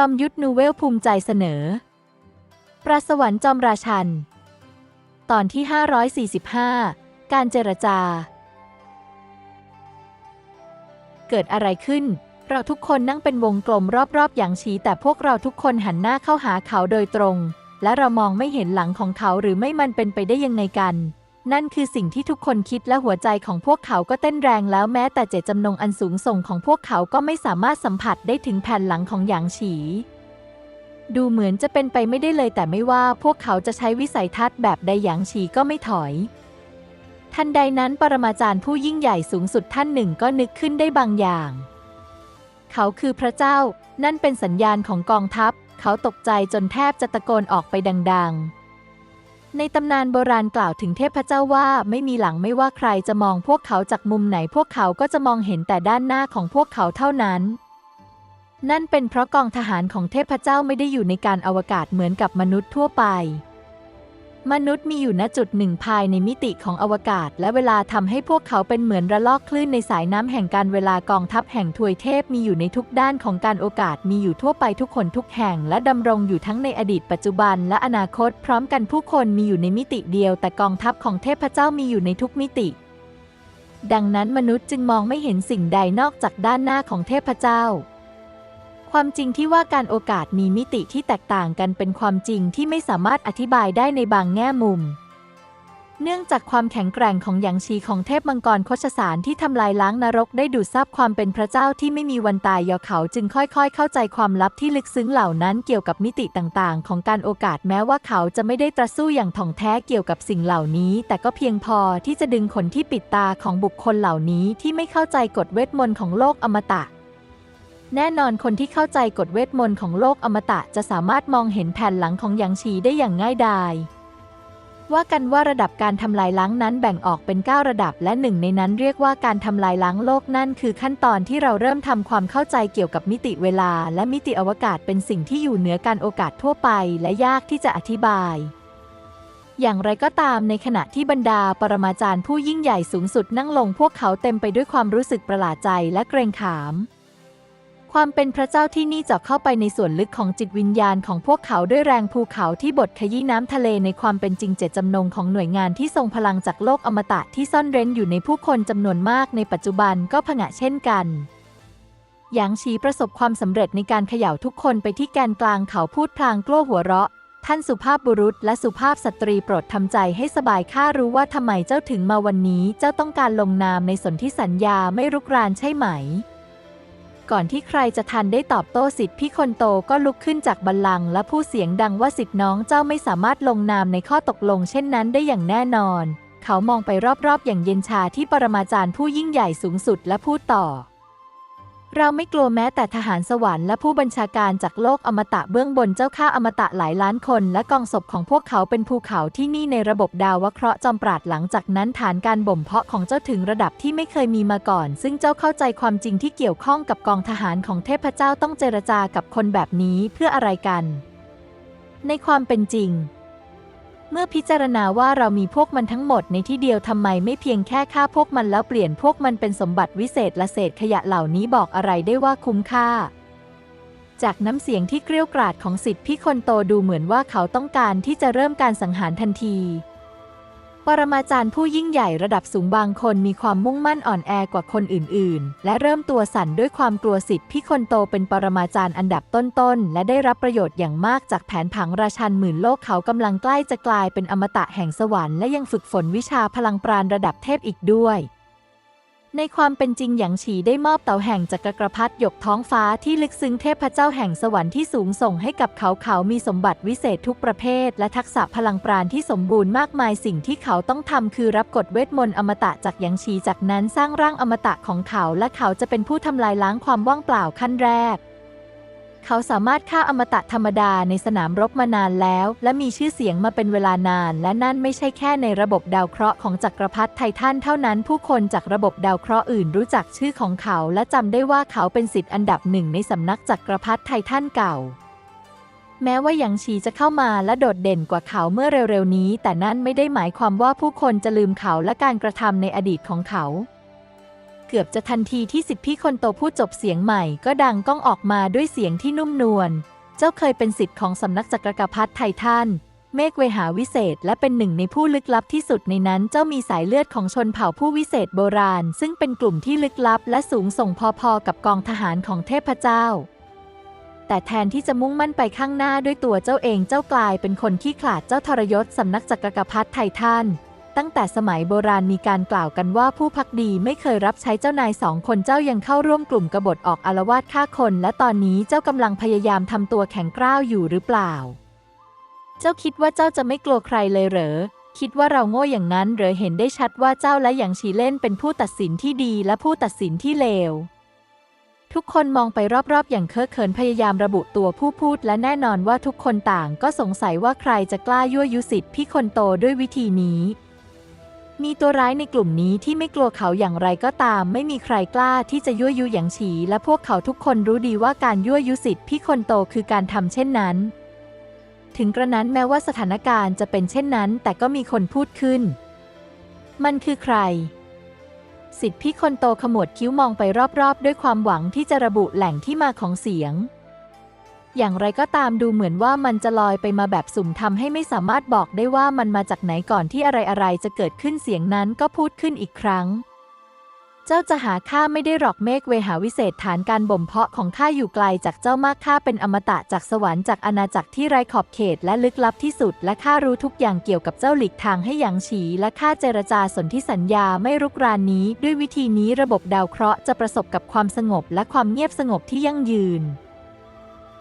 จอมยุทธนูเวลภูมิใจเสนอ ปราสวรรค์จอมราชัน ตอนที่ 545 การเจรจา เกิดอะไรขึ้น เราทุกคนนั่งเป็นวงกลมรอบๆ อย่างชี้แต่พวกเราทุกคนหันหน้าเข้าหาเขาโดยตรง และเรามองไม่เห็นหลังของเขาหรือไม่มันเป็นไปได้ยังไงกัน นั่นคือสิ่งที่ทุกคนคิดและหัวใจของพวกเขาก็เต้นแรงแล้วแม้แต่เจตจำนงอันสูงส่งของพวกเขาก็ไม่สามารถสัมผัสได้ถึงแผ่นหลังของหยางฉีดูเหมือนจะเป็นไปไม่ได้เลยแต่ไม่ว่าพวกเขาจะใช้วิสัยทัศน์แบบใดหยางฉีก็ไม่ถอย ทันใดนั้นปรมาจารย์ผู้ยิ่งใหญ่สูงสุดท่านหนึ่งก็นึกขึ้นได้บางอย่าง เขาคือพระเจ้า นั่นเป็นสัญญาณของกองทัพ เขาตกใจจนแทบจะตะโกนออกไปดัง ๆ ในตำนานโบราณกล่าวถึงเทพเจ้าว่าไม่มีหลังไม่ว่าใครจะมองพวกเขาจากมุมไหนพวกเขาก็จะมองเห็นแต่ด้านหน้าของพวกเขาเท่านั้น นั่นเป็นเพราะกองทหารของเทพเจ้าไม่ได้อยู่ในการอวกาศเหมือนกับมนุษย์ทั่วไป มนุษย์มีอยู่ณจุดหนึ่งภายในมิติของอวกาศ และเวลาทำให้พวกเขาเป็นเหมือนระลอกคลื่นในสายน้ำแห่งการเวลากองทัพแห่งทวยเทพมีอยู่ในทุกด้านของการโอกาสมีอยู่ทั่วไปทุกคนทุกแห่ง และดำรงอยู่ทั้งในอดีตปัจจุบันและอนาคต พร้อมกันผู้คนมีอยู่ในมิติเดียว แต่กองทัพของเทพเจ้ามีอยู่ในทุกมิติดังนั้นมนุษย์จึงมองไม่เห็นสิ่งใดนอกจากด้านหน้าของเทพเจ้า ความจริงที่ว่าการโอกาสมีมิติที่แตกต่างกันเป็นความจริงที่ไม่สามารถอธิบายได้ในบางแง่มุม เนื่องจากความแข็งแกร่งของหยางชีของเทพมังกรโคชสารที่ทำลายล้างนรกได้ดูดซับความเป็นพระเจ้าที่ไม่มีวันตายยอเขาจึงค่อยๆ เข้าใจความลับที่ลึกซึ้งเหล่านั้นเกี่ยวกับมิติต่างๆ ของการโอกาสแม้ว่าเขาจะไม่ได้ตรัสู้อย่างถ่องแท้เกี่ยวกับสิ่งเหล่านี้ แต่ก็เพียงพอที่จะดึงขนที่ปิดตาของบุคคลเหล่านี้ที่ไม่เข้าใจกฎเวทมนต์ของโลกอมตะ แน่นอนคนที่เข้าใจกฎเวทมนต์ของโลกอมตะจะสามารถมองเห็นแผ่นหลังของหยางชีได้อย่างง่ายดาย ว่ากันว่าระดับการทำลายล้างนั้นแบ่งออกเป็น 9 ระดับและหนึ่งในนั้นเรียกว่าการทำลายล้างโลกนั่นคือขั้นตอนที่เราเริ่มทำความเข้าใจเกี่ยวกับมิติเวลา และมิติอวกาศเป็นสิ่งที่อยู่เหนือการโอกาสทั่วไป และยากที่จะอธิบายอย่างไรก็ตามในขณะที่บรรดาปรมาจารย์ผู้ยิ่งใหญ่สูงสุดนั่งลงพวกเขาเต็มไปด้วยความรู้สึกประหลาดใจและเกรงขาม ความเป็นพระเจ้าที่นี่เจาะเข้าไปในส่วนลึกของจิตวิญญาณของพวกเขาด้วยแรงภูเขาที่บดขยี้น้ำทะเลในความเป็นจริงเจตจำนงของหน่วยงานที่ทรงพลังจากโลกอมตะที่ซ่อนเร้นอยู่ในผู้คนจำนวนมากในปัจจุบันก็ผงะเช่นกันหยางชีประสบความสำเร็จในการเขย่าทุกคนไปที่แกนกลางเขาพูดพลางกลั้วหัวเราะ ท่านสุภาพบุรุษและสุภาพสตรีโปรดทำใจให้สบายข้ารู้ว่าทำไมเจ้าถึงมาวันนี้ เจ้าต้องการลงนามในสนธิสัญญาไม่รุกรานใช่ไหม ก่อนที่ใครจะทันได้ตอบโต้สิทธิ์พี่คนโตก็ลุกขึ้นจากบัลลังก์และพูดเสียงดังว่าสิทธิ์น้องเจ้าไม่สามารถลงนามในข้อตกลงเช่นนั้นได้อย่างแน่นอน เขามองไปรอบๆ อย่างเย็นชาที่ปรมาจารย์ผู้ยิ่งใหญ่สูงสุดและพูดต่อ เราไม่กลัวแม้แต่ทหารสวรรค์และผู้บัญชาการจากโลกอมตะเบื้องบนเจ้าข้าอมตะหลายล้านคน และกองศพของพวกเขาเป็นภูเขาที่นี่ในระบบดาวเคราะห์จอมปราดหลังจากนั้นฐานการบ่มเพาะของเจ้าถึงระดับที่ไม่เคยมีมาก่อน ซึ่งเจ้าเข้าใจความจริงที่เกี่ยวข้องกับกองทหารของเทพเจ้าต้องเจรจากับคนแบบนี้เพื่ออะไรกัน ในความเป็นจริง เมื่อพิจารณาว่าเรามีพวกมันทั้งหมดในที่เดียวทำไมไม่เพียงแค่ฆ่าพวกมันแล้วเปลี่ยนพวกมันเป็นสมบัติวิเศษละเศษขยะเหล่านี้บอกอะไรได้ว่าคุ้มค่า จากน้ำเสียงที่เกรี้ยวกราดของสิทธิพี่คนโตดูเหมือนว่าเขาต้องการที่จะเริ่มการสังหารทันที ปรมาจารย์ผู้ยิ่งใหญ่ระดับสูงบางคนมีความมุ่งมั่นอ่อนแอกว่าคนอื่นๆ และเริ่มตัวสั่นด้วยความกลัวสิทธิพี่คนโตเป็นปรมาจารย์อันดับต้นๆ และได้รับประโยชน์อย่างมากจากแผนผังราชันหมื่นโลกเขากำลังใกล้จะกลายเป็นอมตะแห่งสวรรค์และยังฝึกฝนวิชาพลังปราณระดับเทพอีกด้วย ในความเป็นจริงหยางฉีได้มอบเต่าแห่งจักรกรพรรดิหยกท้องฟ้าที่ลึกซึ้งเทพเจ้าแห่งสวรรค์ที่สูงส่งให้กับเขาเขามีสมบัติวิเศษทุกประเภท และทักษะพลังปราณที่สมบูรณ์มากมายสิ่งที่เขาต้องทำคือรับกฎเวทมนต์อมตะจากหยางฉีจากนั้นสร้างร่างอมตะของเขา และเขาจะเป็นผู้ทำลายล้างความว่างเปล่าขั้นแรก เขาสามารถฆ่าอมตะธรรมดาในสนามรบมานานแล้ว และมีชื่อเสียงมาเป็นเวลานาน และนั่นไม่ใช่แค่ในระบบดาวเคราะห์ของจักรพรรดิไททันเท่านั้นผู้คนจากระบบดาวเคราะห์อื่นรู้จักชื่อของเขา และจำได้ว่าเขาเป็นสิทธิ์อันดับหนึ่งในสำนักจักรพรรดิไททันเก่า แม้ว่าหยางชีจะเข้ามาและโดดเด่นกว่าเขาเมื่อเร็วๆนี้ แต่นั่นไม่ได้หมายความว่าผู้คนจะลืมเขาและการกระทำในอดีตของเขา เกือบจะทันทีที่สิทธิพี่คนโตพูดจบเสียงใหม่ ก็ดังก้องออกมาด้วยเสียงที่นุ่มนวล เจ้าเคยเป็นสิทธิ์ของสำนักจักรกพรรดิไททันเมฆเวหาวิเศษและเป็นหนึ่งในผู้ลึกลับที่สุดในนั้นเจ้ามีสายเลือดของชนเผ่าผู้วิเศษโบราณ ซึ่งเป็นกลุ่มที่ลึกลับและสูงส่งพอๆกับกองทหารของเทพเจ้า แต่แทนที่จะมุ่งมั่นไปข้างหน้าด้วยตัวเจ้าเองเจ้ากลายเป็นคนขี้ขลาดเจ้าทรยศสำนักจักรกรพรรดิไททัน ตั้งแต่สมัยโบราณมีการกล่าวกันว่าผู้พักดีไม่เคยรับใช้เจ้านายสองคนเจ้ายังเข้าร่วมกลุ่มกบฏออกอารวาสฆ่าคน และตอนนี้เจ้ากำลังพยายามทำตัวแข็งกร้าวอยู่หรือเปล่า เจ้าคิดว่าเจ้าจะไม่กลัวใครเลยเหรอ คิดว่าเราโง่อย่างนั้นเหรอเห็นได้ชัดว่าเจ้าและหยางชีเล่นเป็นผู้ตัดสินที่ดีและผู้ตัดสินที่เลวทุกคนมองไปรอบๆ อย่างเคอะเขินพยายามระบุตัวผู้พูด และแน่นอนว่าทุกคนต่างก็สงสัยว่าใครจะกล้ายั่วยุสิทธิ์พี่คนโตด้วยวิธีนี้ มีตัวร้ายในกลุ่มนี้ที่ไม่กลัวเขาอย่างไรก็ตาม ไม่มีใครกล้าที่จะยั่วยุหยางฉี และพวกเขาทุกคนรู้ดีว่าการยั่วยุสิทธิพี่คนโตคือการทำเช่นนั้น ถึงกระนั้นแม้ว่าสถานการณ์จะเป็นเช่นนั้น แต่ก็มีคนพูดขึ้น มันคือใคร สิทธิพี่คนโตขมวดคิ้วมองไปรอบๆ ด้วยความหวังที่จะระบุแหล่งที่มาของเสียง อย่างไรก็ตามดูเหมือนว่ามันจะลอยไปมาแบบสุ่มทำให้ไม่สามารถบอกได้ว่ามันมาจากไหนก่อนที่อะไรๆจะเกิดขึ้นเสียงนั้นก็พูดขึ้นอีกครั้ง เจ้าจะหาข้าไม่ได้หรอกเมฆเวหาวิเศษฐานการบ่มเพาะของข้าอยู่ไกลจากเจ้ามากข้าเป็นอมตะจากสวรรค์จากอาณาจักรที่ไร้ขอบเขตและลึกลับที่สุด และข้ารู้ทุกอย่างเกี่ยวกับเจ้าหลีกทางให้หยางฉี และข้าเจรจาสนธิสัญญาไม่รุกรานนี้ ด้วยวิธีนี้ระบบดาวเคราะห์จะประสบกับความสงบและความเงียบสงบที่ยั่งยืน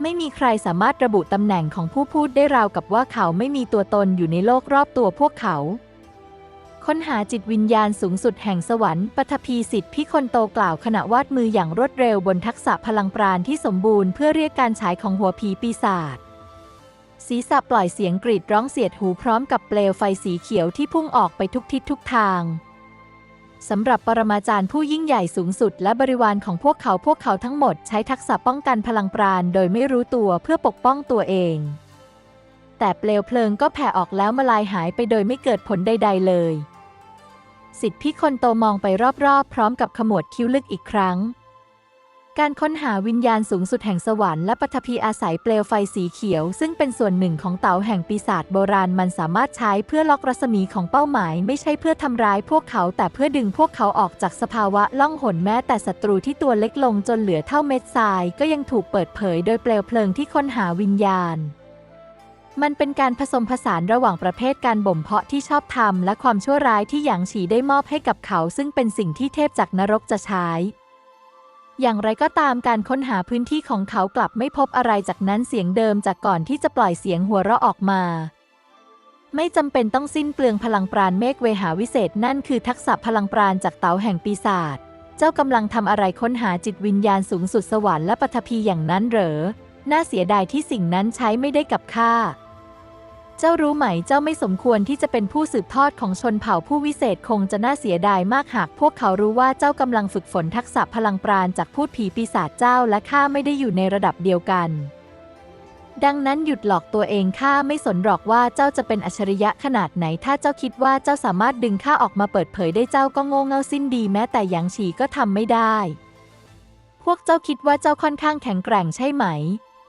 ไม่มีใครสามารถระบุตำแหน่งของผู้พูดได้ราวกับว่าเขาไม่มีตัวตนอยู่ในโลกรอบตัวพวกเขา ค้นหาจิตวิญญาณสูงสุดแห่งสวรรค์ปฐพีสิทธิ์พี่คนโตกล่าวขณะวาดมืออย่างรวดเร็วบนทักษะพลังปราณที่สมบูรณ์เพื่อเรียกการฉายของหัวผีปีศาจศีรษะปล่อยเสียงกรีดร้องเสียดหูพร้อมกับเปลวไฟสีเขียวที่พุ่งออกไปทุกทิศทุกทาง สำหรับปรมาจารย์ผู้ยิ่งใหญ่สูงสุดและบริวารของพวกเขาพวกเขาทั้งหมดใช้ทักษะป้องกันพลังปราณโดยไม่รู้ตัวเพื่อปกป้องตัวเอง แต่เปลวเพลิงก็แผ่ออกแล้วมาลายหายไปโดยไม่เกิดผลใด ๆ เลย สิทธิพี่คนโตมองไปรอบๆ พร้อมกับขมวดคิ้วลึกอีกครั้ง การค้นหาวิญญาณสูงสุดแห่งสวรรค์และปฐพีอาศัยเปลวไฟสีเขียว ซึ่งเป็นส่วนหนึ่งของเต๋าแห่งปีศาจโบราณมันสามารถใช้เพื่อล็อกรัศมีของเป้าหมาย ไม่ใช่เพื่อทำร้ายพวกเขาแต่เพื่อดึงพวกเขาออกจากสภาวะล่องหนแม้แต่ศัตรูที่ตัวเล็กลงจนเหลือเท่าเม็ดทราย ก็ยังถูกเปิดเผยโดยเปลวเพลิงที่ค้นหาวิญญาณมันเป็นการผสมผสานระหว่างประเภทการบ่มเพาะที่ชอบธรรมและความชั่วร้ายที่หยางฉีได้มอบให้กับเขา ซึ่งเป็นสิ่งที่เทพจากนรกจะใช้ อย่างไรก็ตามการค้นหาพื้นที่ของเขากลับไม่พบอะไรจากนั้นเสียงเดิมจากก่อนที่จะปล่อยเสียงหัวเราะออกมา ไม่จำเป็นต้องสิ้นเปลืองพลังปราณเมฆเวหาวิเศษนั่นคือทักษะพลังปราณจากเต๋าแห่งปีศาจเจ้ากำลังทำอะไรค้นหาจิตวิญญาณสูงสุดสวรรค์และปฐพีอย่างนั้นเหรอ น่าเสียดายที่สิ่งนั้นใช้ไม่ได้กับข้า จ้ารู้ไหมเจ้าไม่สมควรที่จะเป็นผู้สืบทอดของชนเผ่าผู้วิเศษคงจะน่าเสียดายมากหากพวกเขารู้ว่าเจ้ากำลังฝึกฝนทักษะพลังปราณจากพูดผีปีศาจเจ้าและข้าไม่ได้อยู่ในระดับเดียวกัน ดังนั้นหยุดหลอกตัวเองข้าไม่สนหรอกว่าเจ้าจะเป็นอัจฉริยะขนาดไหน ถ้าเจ้าคิดว่าเจ้าสามารถดึงข้าออกมาเปิดเผยได้เจ้าก็โง่เง่าสิ้นดีแม้แต่หยางฉีก็ทำไม่ได้ พวกเจ้าคิดว่าเจ้าค่อนข้างแข็งแกร่งใช่ไหม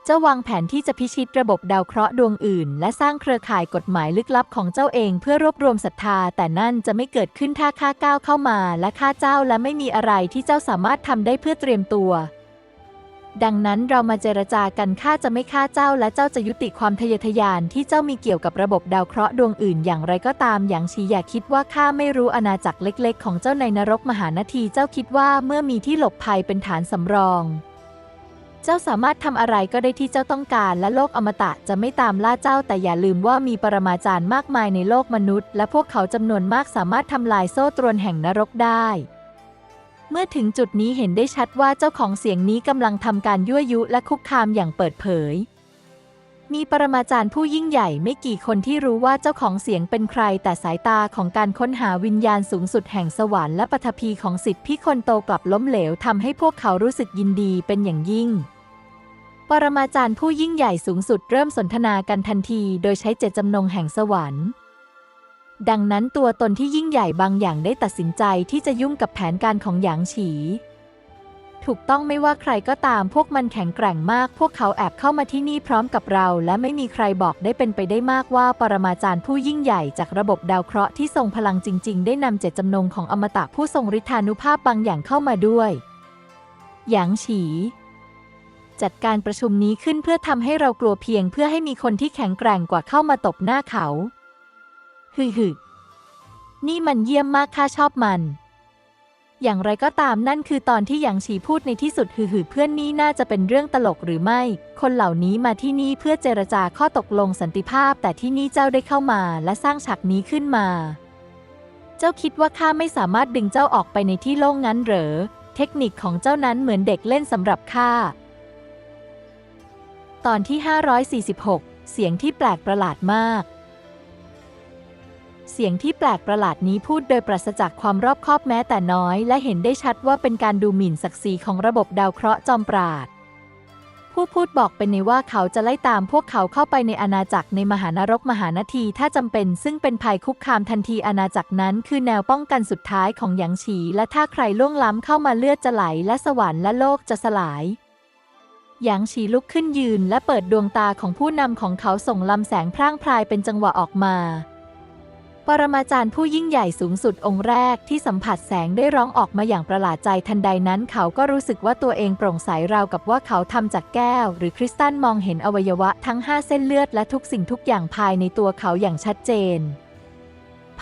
เจ้าวางแผนที่จะพิชิตระบบดาวเคราะห์ดวงอื่น และสร้างเครือข่ายกฎหมายลึกลับของเจ้าเองเพื่อรวบรวมศรัทธา แต่นั่นจะไม่เกิดขึ้นถ้าข้าก้าวเข้ามาและข้าเจ้าและไม่มีอะไรที่เจ้าสามารถทำได้เพื่อเตรียมตัว ดังนั้นเรามาเจรจากันข้าจะไม่ฆ่าเจ้าและเจ้าจะยุติความทะเยอทะยานที่เจ้ามีเกี่ยวกับระบบดาวเคราะห์ดวงอื่น อย่างไรก็ตามอย่างชีอย่าคิดว่าข้าไม่รู้อาณาจักรเล็ก ๆ ของเจ้าในนรกมหานาทีเจ้าคิดว่าเมื่อมีที่หลบภัยเป็นฐานสำรอง เจ้าสามารถทำอะไรก็ได้ที่เจ้าต้องการ และโลกอมตะจะไม่ตามล่าเจ้า แต่อย่าลืมว่ามีปรมาจารย์มากมายในโลกมนุษย์ และพวกเขาจำนวนมากสามารถทำลายโซ่ตรวนแห่งนรกได้ เมื่อถึงจุดนี้เห็นได้ชัดว่าเจ้าของเสียงนี้กำลังทำการยั่วยุและคุกคามอย่างเปิดเผยมีปรมาจารย์ผู้ยิ่งใหญ่ไม่กี่คนที่รู้ว่าเจ้าของเสียงเป็นใคร แต่สายตาของการค้นหาวิญญาณสูงสุดแห่งสวรรค์และปฐพีของสิทธิพี่คนโตกลับล้มเหลวทำให้พวกเขารู้สึกยินดีเป็นอย่างยิ่ง ปรมาจารย์ผู้ยิ่งใหญ่สูงสุดเริ่มสนทนากันทันที โดยใช้เจตจำนงแห่งสวรรค์ ดังนั้นตัวตนที่ยิ่งใหญ่บางอย่างได้ตัดสินใจที่จะยุ่งกับแผนการของหยางฉี ถูกต้องไม่ว่าใครก็ตามพวกมันแข็งแกร่งมาก พวกเขาแอบเข้ามาที่นี่พร้อมกับเรา และไม่มีใครบอกได้เป็นไปได้มากว่า ปรมาจารย์ผู้ยิ่งใหญ่จากระบบดาวเคราะห์ที่ทรงพลังจริง ๆ ได้นำเจตจำนงของอมตะผู้ทรงฤทธานุภาพบางอย่างเข้ามาด้วยหยางฉี จัดการประชุมนี้ขึ้นเพื่อทำให้เรากลัวเพียงเพื่อให้มีคนที่แข็งแกร่งกว่าเข้ามาตบหน้าเขาฮึฮึนี่มันเยี่ยมมากข้าชอบมัน อย่างไรก็ตามนั่นคือตอนที่หยางฉีพูดในที่สุดฮือๆเพื่อนนี่น่าจะเป็นเรื่องตลกหรือไม่ คนเหล่านี้มาที่นี่เพื่อเจรจาข้อตกลงสันติภาพ แต่ที่นี่เจ้าได้เข้ามาและสร้างฉากนี้ขึ้นมา เจ้าคิดว่าข้าไม่สามารถดึงเจ้าออกไปในที่โล่งงั้นเหรอ เทคนิคของเจ้านั้นเหมือนเด็กเล่นสำหรับข้า ตอนที่ 546 เสียงที่แปลกประหลาดมาก เสียงที่แปลกประหลาดนี้พูดโดยปราศจากความรอบคอบแม้แต่น้อย และเห็นได้ชัดว่าเป็นการดูหมิ่นศักดิ์ศรีของระบบดาวเคราะห์จอมปราด ผู้พูดบอกเป็นในว่าเขาจะไล่ตามพวกเขาเข้าไปในอาณาจักรในมหานรกมหานาทีถ้าจำเป็น ซึ่งเป็นภัยคุกคามทันทีอาณาจักรนั้น คือแนวป้องกันสุดท้ายของหยางฉี และถ้าใครล่วงล้ำเข้ามาเลือดจะไหล และสวรรค์และโลกจะสลาย หยางฉีลุกขึ้นยืนและเปิดดวงตาของผู้นำของเขาส่งลำแสงพร่างพรายเป็นจังหวะออกมา ปรมาจารย์ผู้ยิ่งใหญ่สูงสุดองค์แรกที่สัมผัสแสงได้ร้องออกมาอย่างประหลาดใจทันใดนั้น เขาก็รู้สึกว่าตัวเองโปร่งใสราวกับว่าเขาทำจากแก้ว หรือคริสตัลมองเห็นอวัยวะทั้งห้าเส้นเลือดและทุกสิ่งทุกอย่างภายในตัวเขาอย่างชัดเจน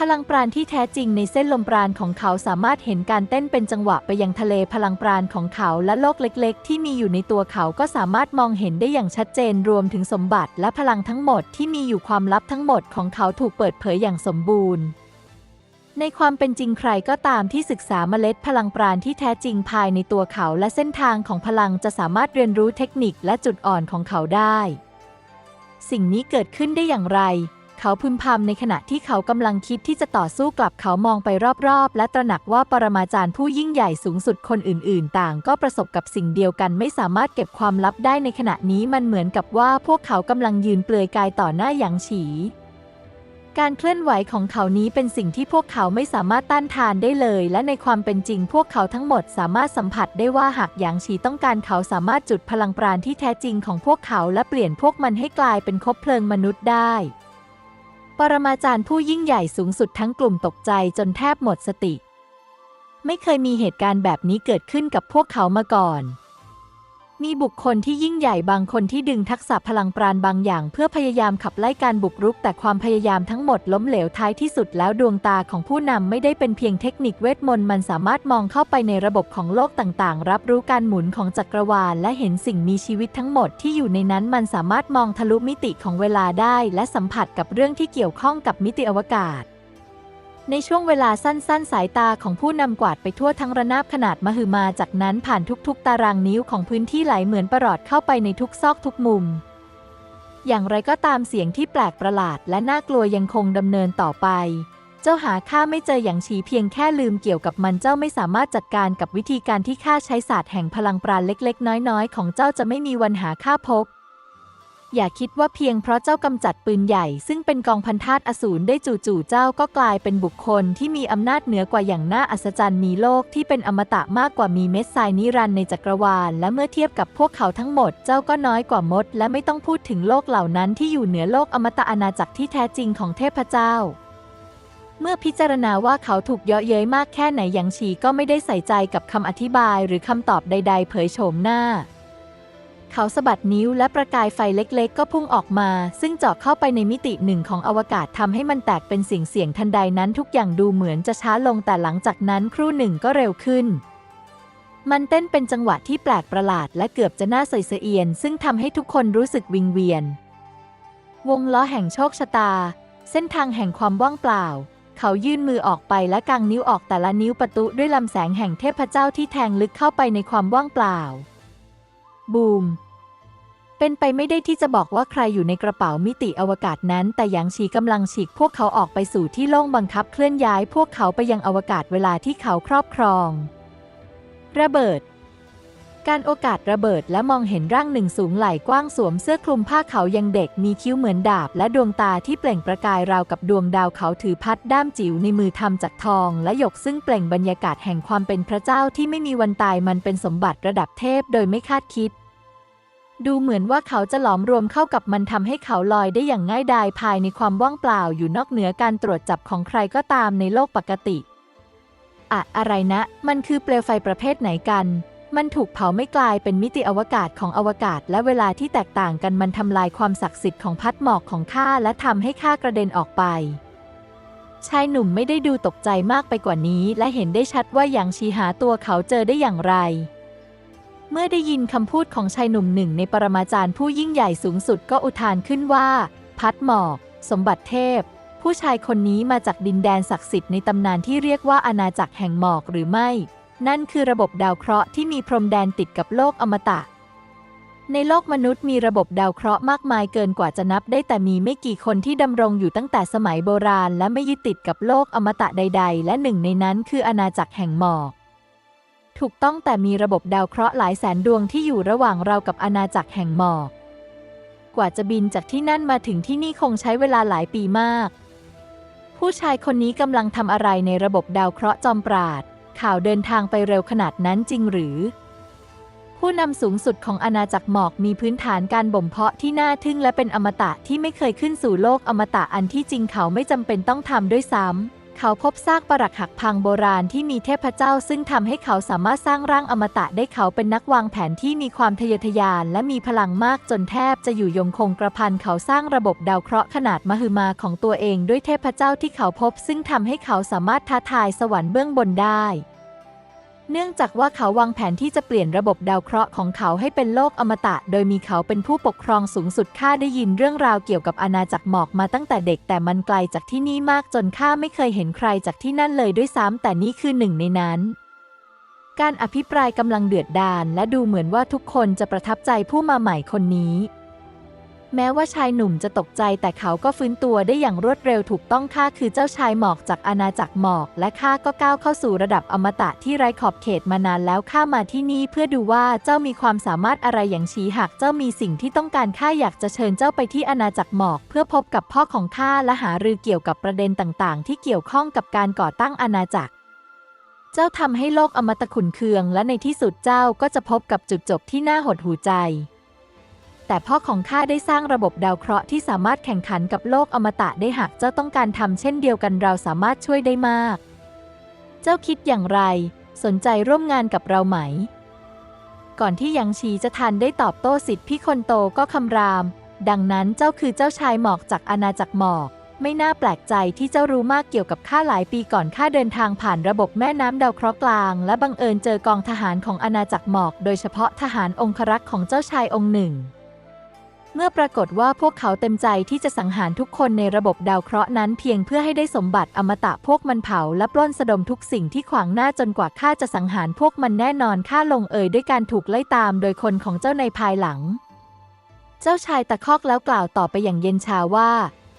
พลังปราณที่แท้จริงในเส้นลมปราณของเขาสามารถเห็นการเต้นเป็นจังหวะไปยังทะเลพลังปราณของเขาและโลกเล็ก ๆ ที่มีอยู่ในตัวเขาก็สามารถมองเห็นได้อย่างชัดเจนรวมถึงสมบัติและพลังทั้งหมดที่มีอยู่ความลับทั้งหมดของเขาถูกเปิดเผยอย่างสมบูรณ์ ในความเป็นจริงใครก็ตามที่ศึกษาเมล็ดพลังปราณที่แท้จริงภายในตัวเขาและเส้นทางของพลังจะสามารถเรียนรู้เทคนิคและจุดอ่อนของเขาได้ สิ่งนี้เกิดขึ้นได้อย่างไร เขาพึมพำในขณะที่เขากำลังคิดที่จะต่อสู้กลับเขามองไปรอบๆ และตระหนักว่าปรมาจารย์ผู้ยิ่งใหญ่สูงสุดคนอื่นๆ ต่างก็ประสบกับสิ่งเดียวกันไม่สามารถเก็บความลับได้ในขณะนี้มันเหมือนกับว่าพวกเขากำลังยืนเปลือยกายต่อหน้าหยางฉี การเคลื่อนไหวของเขานี้เป็นสิ่งที่พวกเขาไม่สามารถต้านทานได้เลย และในความเป็นจริง พวกเขาทั้งหมดสามารถสัมผัสได้ว่าหากหยางฉีต้องการเขาสามารถจุดพลังปราณที่แท้จริงของพวกเขาและเปลี่ยนพวกมันให้กลายเป็นคบเพลิงมนุษย์ได้ ปรมาจารย์ผู้ยิ่งใหญ่สูงสุดทั้งกลุ่มตกใจจนแทบหมดสติ ไม่เคยมีเหตุการณ์แบบนี้เกิดขึ้นกับพวกเขามาก่อน มีบุคคลที่ยิ่งใหญ่บางคนที่ดึงทักษะพลังปราณบางอย่าง เพื่อพยายามขับไล่การบุกรุก แต่ความพยายามทั้งหมดล้มเหลวท้ายที่สุดแล้วดวงตาของผู้นำไม่ได้เป็นเพียงเทคนิคเวทมนต์มันสามารถมองเข้าไปในระบบของโลกต่างๆ รับรู้การหมุนของจักรวาล และเห็นสิ่งมีชีวิตทั้งหมดที่อยู่ในนั้นมันสามารถมองทะลุมิติของเวลาได้ และสัมผัสกับเรื่องที่เกี่ยวข้องกับมิติอวกาศ ในช่วงเวลาสั้นๆ สายตาของผู้นำกวาดไปทั่วทั้งระนาบขนาดมหึมาจากนั้นผ่านทุกๆ ตารางนิ้วของพื้นที่ไหลเหมือนประหลอดเข้าไปในทุกซอกทุกมุม อย่างไรก็ตามเสียงที่แปลกประหลาดและน่ากลัวยังคงดำเนินต่อไป เจ้าหาข้าไม่เจออย่างฉีเพียงแค่ลืมเกี่ยวกับมันเจ้าไม่สามารถจัดการกับวิธีการที่ข้าใช้ศาสตร์แห่งพลังปราณเล็ก ๆ น้อยๆ ของเจ้าจะไม่มีวันหาข้าพบ อย่าคิดว่าเพียงเพราะเจ้ากำจัดปืนใหญ่ ซึ่งเป็นกองพันธาตุอสูรได้จู่ๆเจ้าก็กลายเป็นบุคคลที่มีอำนาจเหนือกว่าอย่างน่าอัศจรรย์มีโลกที่เป็นอมตะมากกว่ามีเม็ดทรายนิรันดร์ในจักรวาล และเมื่อเทียบกับพวกเขาทั้งหมดเจ้าก็น้อยกว่ามด และไม่ต้องพูดถึงโลกเหล่านั้นที่อยู่เหนือโลกอมตะอาณาจักรที่แท้จริงของเทพเจ้าเมื่อพิจารณาว่าเขาถูกเยาะเย้ยมากแค่ไหนหยางฉีก็ไม่ได้ใส่ใจกับคำอธิบายหรือคำตอบใด ๆ เผยโฉมหน้า เขาสะบัดนิ้วและประกายไฟเล็กๆ ก็พุ่งออกมา ซึ่งเจาะเข้าไปในมิติหนึ่งของอวกาศทำให้มันแตกเป็นสิ่งเสียงทันใดนั้นทุกอย่างดูเหมือนจะช้าลงแต่หลังจากนั้นครู่หนึ่งก็เร็วขึ้น มันเต้นเป็นจังหวะที่แปลกประหลาดและเกือบจะน่าสยสเอียน ซึ่งทำให้ทุกคนรู้สึกวิงเวียน วงล้อแห่งโชคชะตา เส้นทางแห่งความว่างเปล่าเขายื่นมือออกไปและกางนิ้วออกแต่ละนิ้วประตุด้วยลำแสงแห่งเทพเจ้าที่แทงลึกเข้าไปในความว่างเปล่า บูม เป็นไปไม่ได้ที่จะบอกว่าใครอยู่ในกระเป๋ามิติอวกาศนั้น แต่หยางฉีกำลังฉีกพวกเขาออกไปสู่ที่โล่งบังคับเคลื่อนย้ายพวกเขาไปยังอวกาศเวลาที่เขาครอบครอง ระเบิด การโอกาสระเบิดและมองเห็นร่างหนึ่งสูงไหล่กว้างสวมเสื้อคลุมผ้าเขายังเด็กมีคิ้วเหมือนดาบ และดวงตาที่เปล่งประกายราวกับดวงดาวเขาถือพัดด้ามจิ๋วในมือทำจากทอง และหยกซึ่งเปล่งบรรยากาศแห่งความเป็นพระเจ้าที่ไม่มีวันตายมันเป็นสมบัติระดับเทพโดยไม่คาดคิด ดูเหมือนว่าเขาจะหลอมรวมเข้ากับมันทำให้เขาลอยได้อย่างง่ายดายภายในความว่างเปล่าอยู่นอกเหนือการตรวจจับของใครก็ตามในโลกปกติอะอะไรนะ มันคือเปลวไฟประเภทไหนกัน มันถูกเผาไม่กลายเป็นมิติอวกาศของอวกาศและเวลาที่แตกต่างกันมันทำลายความศักดิ์สิทธิ์ของพัดหมอกของข้าและทำให้ข้ากระเด็นออกไป ชายหนุ่มไม่ได้ดูตกใจมากไปกว่านี้ และเห็นได้ชัดว่าอย่างชีหาตัวเขาเจอได้อย่างไร เมื่อได้ยินคำพูดของชายหนุ่มหนึ่งในปรมาจารย์ผู้ยิ่งใหญ่สูงสุดก็อุทานขึ้นว่า พัดหมอก สมบัติเทพ ผู้ชายคนนี้มาจากดินแดนศักดิ์สิทธิ์ในตำนานที่เรียกว่าอาณาจักรแห่งหมอกหรือไม่ นั่นคือระบบดาวเคราะห์ที่มีพรมแดนติดกับโลกอมตะ ในโลกมนุษย์มีระบบดาวเคราะห์มากมายเกินกว่าจะนับได้แต่มีไม่กี่คนที่ดำรงอยู่ตั้งแต่สมัยโบราณ และไม่ยึดติดกับโลกอมตะใด ๆ และหนึ่งในนั้นคืออาณาจักรแห่งหมอก ถูกต้องแต่มีระบบดาวเคราะห์หลายแสนดวงที่อยู่ระหว่างเรากับอาณาจักรแห่งหมอก กว่าจะบินจากที่นั่นมาถึงที่นี่คงใช้เวลาหลายปีมาก ผู้ชายคนนี้กำลังทำอะไรในระบบดาวเคราะห์จอมปราด ข่าวเดินทางไปเร็วขนาดนั้นจริงหรือ ผู้นำสูงสุดของอาณาจักรหมอกมีพื้นฐานการบ่มเพาะที่น่าทึ่งและเป็นอมตะที่ไม่เคยขึ้นสู่โลกอมตะอันที่จริงเขาไม่จำเป็นต้องทำด้วยซ้ำ เขาพบซากปรักหักพังโบราณที่มีเทพเจ้า ซึ่งทำให้เขาสามารถสร้างร่างอมตะได้เขาเป็นนักวางแผนที่มีความทะเยอทะยาน และมีพลังมากจนแทบจะอยู่ยงคงกระพันเขาสร้างระบบดาวเคราะห์ขนาดมหึมาของตัวเองด้วยเทพเจ้าที่เขาพบ ซึ่งทำให้เขาสามารถท้าทายสวรรค์เบื้องบนได้ เนื่องจากว่าเขาวางแผนที่จะเปลี่ยนระบบดาวเคราะห์ของเขาให้เป็นโลกอมตะ โดยมีเขาเป็นผู้ปกครองสูงสุดข้าได้ยินเรื่องราวเกี่ยวกับอาณาจักรหมอกมาตั้งแต่เด็กแต่มันไกลจากที่นี่มากจนข้าไม่เคยเห็นใครจากที่นั่นเลยด้วยซ้ำแต่นี่คือหนึ่งในนั้น การอภิปรายกำลังเดือดดาลและดูเหมือนว่าทุกคนจะประทับใจผู้มาใหม่คนนี้ แม้ว่าชายหนุ่มจะตกใจแต่เขาก็ฟื้นตัวได้อย่างรวดเร็วถูกต้องข้าคือเจ้าชายหมอกจากอาณาจักรหมอก และข้าก็ก้าวเข้าสู่ระดับอมตะที่ไร้ขอบเขตมานานแล้วข้ามาที่นี่เพื่อดูว่าเจ้ามีความสามารถอะไรอย่างชี้หากเจ้ามีสิ่งที่ต้องการข้าอยากจะเชิญเจ้าไปที่อาณาจักรหมอก เพื่อพบกับพ่อของข้าและหารือเกี่ยวกับประเด็นต่างๆ ที่เกี่ยวข้องกับการก่อตั้งอาณาจักรเจ้าทำให้โลกอมตะขุนเคืองและในที่สุดเจ้าก็จะพบกับจุดจบที่น่าหดหูใจ แต่พ่อของข้าได้สร้างระบบดาวเคราะห์ที่สามารถแข่งขันกับโลกอมตะได้หากเจ้าต้องการทำเช่นเดียวกันเราสามารถช่วยได้มาก เจ้าคิดอย่างไร สนใจร่วมงานกับเราไหม ก่อนที่ยังชีจะทันได้ตอบโต้สิทธิ์พี่คนโตก็คำราม ดังนั้นเจ้าคือเจ้าชายหมอกจากอาณาจักรหมอก ไม่น่าแปลกใจที่เจ้ารู้มากเกี่ยวกับข้าหลายปีก่อนข้าเดินทางผ่านระบบแม่น้ำดาวเคราะห์กลาง และบังเอิญเจอกองทหารของอาณาจักรหมอก โดยเฉพาะทหารองครักษ์ของเจ้าชายองค์หนึ่ง เมื่อปรากฏว่าพวกเขาเต็มใจที่จะสังหารทุกคนในระบบดาวเคราะห์นั้นเพียงเพื่อให้ได้สมบัติอมตะพวกมันเผาและปล้นสะดมทุกสิ่งที่ขวางหน้าจนกว่าข้าจะสังหารพวกมันแน่นอนข้าลงเอยด้วยการถูกไล่ตามโดยคนของเจ้าในภายหลัง เจ้าชายตะคอกแล้วกล่าวต่อไปอย่างเย็นชาว่า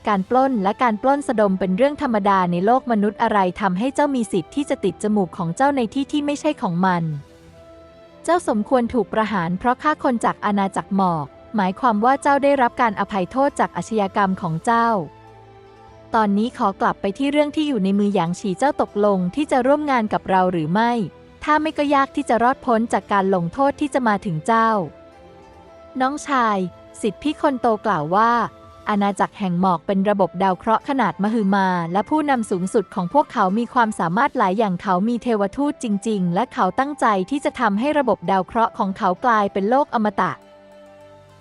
การปล้นและการปล้นสะดมเป็นเรื่องธรรมดาในโลกมนุษย์อะไรทำให้เจ้ามีสิทธิ์ที่จะติดจมูกของเจ้าในที่ที่ไม่ใช่ของมัน เจ้าสมควรถูกประหารเพราะฆ่าคนจากอาณาจักรหมอก หมายความว่าเจ้าได้รับการอภัยโทษจากอาชญากรรมของเจ้า ตอนนี้ขอกลับไปที่เรื่องที่อยู่ในมือหยางฉีเจ้าตกลงที่จะร่วมงานกับเราหรือไม่ ถ้าไม่ก็ยากที่จะรอดพ้นจากการลงโทษที่จะมาถึงเจ้า น้องชาย สิทธิพี่คนโตกล่าวว่า อาณาจักรแห่งหมอกเป็นระบบดาวเคราะห์ขนาดมหึมา และผู้นำสูงสุดของพวกเขามีความสามารถหลายอย่างเขามีเทวทูตจริง ๆ และเขาตั้งใจที่จะทำให้ระบบดาวเคราะห์ของเขากลายเป็นโลกอมตะ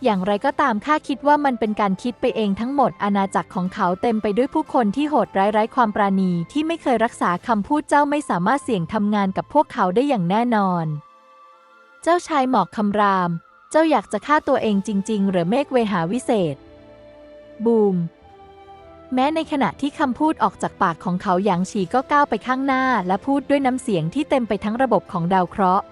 อย่างไรก็ตามข้าคิดว่ามันเป็นการคิดไปเองทั้งหมดอาณาจักรของเขาเต็มไปด้วยผู้คนที่โหดร้ายไร้ความปราณีที่ไม่เคยรักษาคำพูดเจ้าไม่สามารถเสี่ยงทำงานกับพวกเขาได้อย่างแน่นอน เจ้าชายหมอกคำราม เจ้าอยากจะฆ่าตัวเองจริง ๆ หรือเมฆเวหาวิเศษ บูม แม้ในขณะที่คำพูดออกจากปากของเขาหยางฉีก็ก้าวไปข้างหน้า และพูดด้วยน้ำเสียงที่เต็มไปทั้งระบบของดาวเคราะห์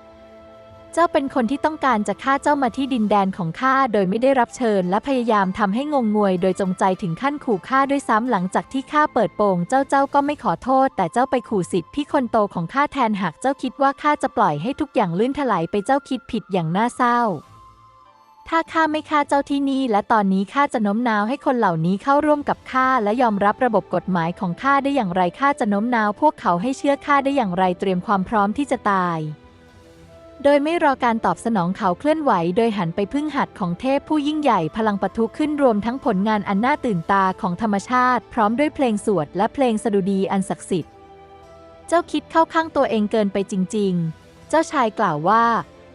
เจ้าเป็นคนที่ต้องการจะฆ่าเจ้ามาที่ดินแดนของข้าโดยไม่ได้รับเชิญ และพยายามทำให้งงงวยโดยจงใจถึงขั้นขู่ฆ่าด้วยซ้ำหลังจากที่ข้าเปิดโปงเจ้าเจ้าก็ไม่ขอโทษ แต่เจ้าไปขู่สิทธิ์พี่คนโตของข้าแทนหากเจ้าคิดว่าข้าจะปล่อยให้ทุกอย่างลื่นถลายไปเจ้าคิดผิดอย่างน่าเศร้าถ้าข้าไม่ฆ่าเจ้าที่นี่ และตอนนี้ข้าจะโน้มน้าวให้คนเหล่านี้เข้าร่วมกับข้าและยอมรับระบบกฎหมายของข้าได้อย่างไรข้าจะโน้มน้าวพวกเขาให้เชื่อข้าได้อย่างไรเตรียมความพร้อมที่จะตาย โดยไม่รอการตอบสนองเขาเคลื่อนไหว โดยหันไปพึ่งหัดของเทพผู้ยิ่งใหญ่พลังปะทุขึ้นรวมทั้งผลงานอันน่าตื่นตาของธรรมชาติ พร้อมด้วยเพลงสวดและเพลงสดุดีอันศักดิ์สิทธิ์ เจ้าคิดเข้าข้างตัวเองเกินไปจริง ๆ เจ้าชายกล่าวว่า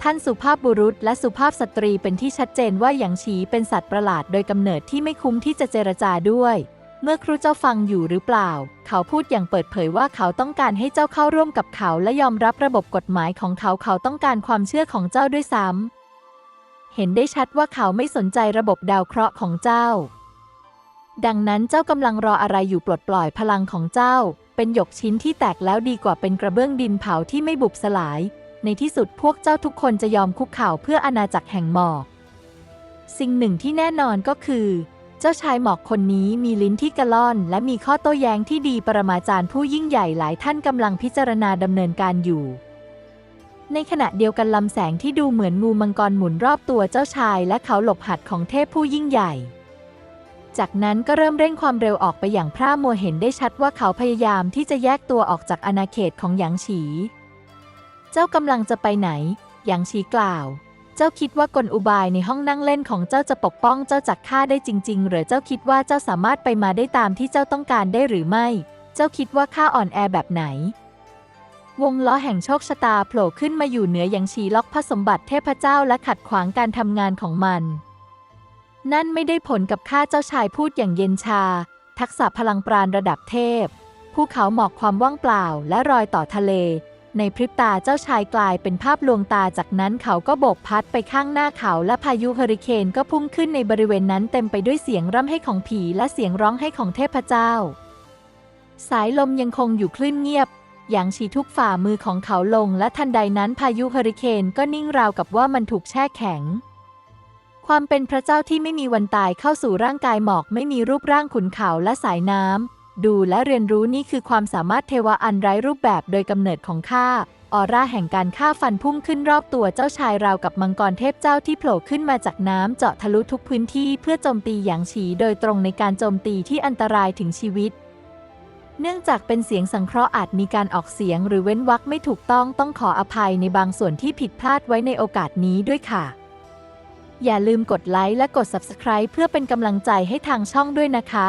ท่านสุภาพบุรุษและสุภาพสตรีเป็นที่ชัดเจนว่าหยางฉีเป็นสัตว์ประหลาดโดยกำเนิดที่ไม่คุ้มที่จะเจรจาด้วย เมื่อครูเจ้าฟังอยู่หรือเปล่า เขาพูดอย่างเปิดเผยว่าเขาต้องการให้เจ้าเข้าร่วมกับเขาและยอมรับระบบกฎหมายของเขาเขาต้องการความเชื่อของเจ้าด้วยซ้ำ เห็นได้ชัดว่าเขาไม่สนใจระบบดาวเคราะห์ของเจ้า ดังนั้นเจ้ากำลังรออะไรอยู่ปลดปล่อยพลังของเจ้า เป็นหยกชิ้นที่แตกแล้วดีกว่าเป็นกระเบื้องดินเผาที่ไม่บุบสลาย ในที่สุดพวกเจ้าทุกคนจะยอมคุกเข่าเพื่ออาณาจักรแห่งหมอก สิ่งหนึ่งที่แน่นอนก็คือ เจ้าชายหมอกคนนี้มีลิ้นที่กระล่อน และมีข้อโต้แย้งที่ดีปรมาจารย์ผู้ยิ่งใหญ่หลายท่านกำลังพิจารณาดำเนินการอยู่ ในขณะเดียวกันลำแสงที่ดูเหมือนงูมังกรหมุนรอบตัวเจ้าชาย และเขาหลบหัดของเทพผู้ยิ่งใหญ่ จากนั้นก็เริ่มเร่งความเร็วออกไปอย่างพร่ามัวเห็นได้ชัดว่าเขาพยายามที่จะแยกตัวออกจากอาณาเขตของหยางฉี เจ้ากำลังจะไปไหนหยางฉีกล่าว เจ้าคิดว่ากลอุบายในห้องนั่งเล่นของเจ้าจะปกป้องเจ้าจากข้าได้จริง ๆ หรือเจ้าคิดว่าเจ้าสามารถไปมาได้ตามที่เจ้าต้องการได้หรือไม่ เจ้าคิดว่าข้าอ่อนแอแบบไหน วงล้อแห่งโชคชะตาโผล่ขึ้นมาอยู่เหนือหยางฉีล็อกพระสมบัติเทพเจ้าและขัดขวางการทำงานของมัน นั่นไม่ได้ผลกับข้าเจ้าชายพูดอย่างเย็นชา ทักษะพลังปราณระดับเทพ ภูเขาหมอกความว่างเปล่าและรอยต่อทะเล ในพริบตาเจ้าชายกลายเป็นภาพลวงตาจากนั้นเขาก็โบกพัดไปข้างหน้าเขาและพายุเฮอริเคนก็พุ่งขึ้นในบริเวณนั้นเต็มไปด้วยเสียงร่ำไห้ของผีและเสียงร้องไห้ของเทพเจ้า สายลมยังคงอยู่คลื่นเงียบ อย่างฉีทุกฝ่ามือของเขาลงและทันใดนั้นพายุเฮอริเคนก็นิ่งราวกับว่ามันถูกแช่แข็ง ความเป็นพระเจ้าที่ไม่มีวันตายเข้าสู่ร่างกายหมอกไม่มีรูปร่างขุนเขาและสายน้ำ ดูและเรียนรู้นี่คือความสามารถเทวะอันไร้รูปแบบโดยกำเนิดของข้าออร่าแห่งการฆ่าฟันพุ่งขึ้นรอบตัวเจ้าชายราวกับมังกรเทพเจ้าที่โผล่ขึ้นมาจากน้ำเจาะทะลุทุกพื้นที่เพื่อโจมตีหยางฉีโดยตรงในการโจมตีที่อันตรายถึงชีวิต เนื่องจากเป็นเสียงสังเคราะห์อาจมีการออกเสียงหรือเว้นวรรคไม่ถูกต้องต้องขออภัยในบางส่วนที่ผิดพลาดไว้ในโอกาสนี้ด้วยค่ะ อย่าลืมกดไลค์และกด Subscribe เพื่อเป็นกำลังใจให้ทางช่องด้วยนะคะ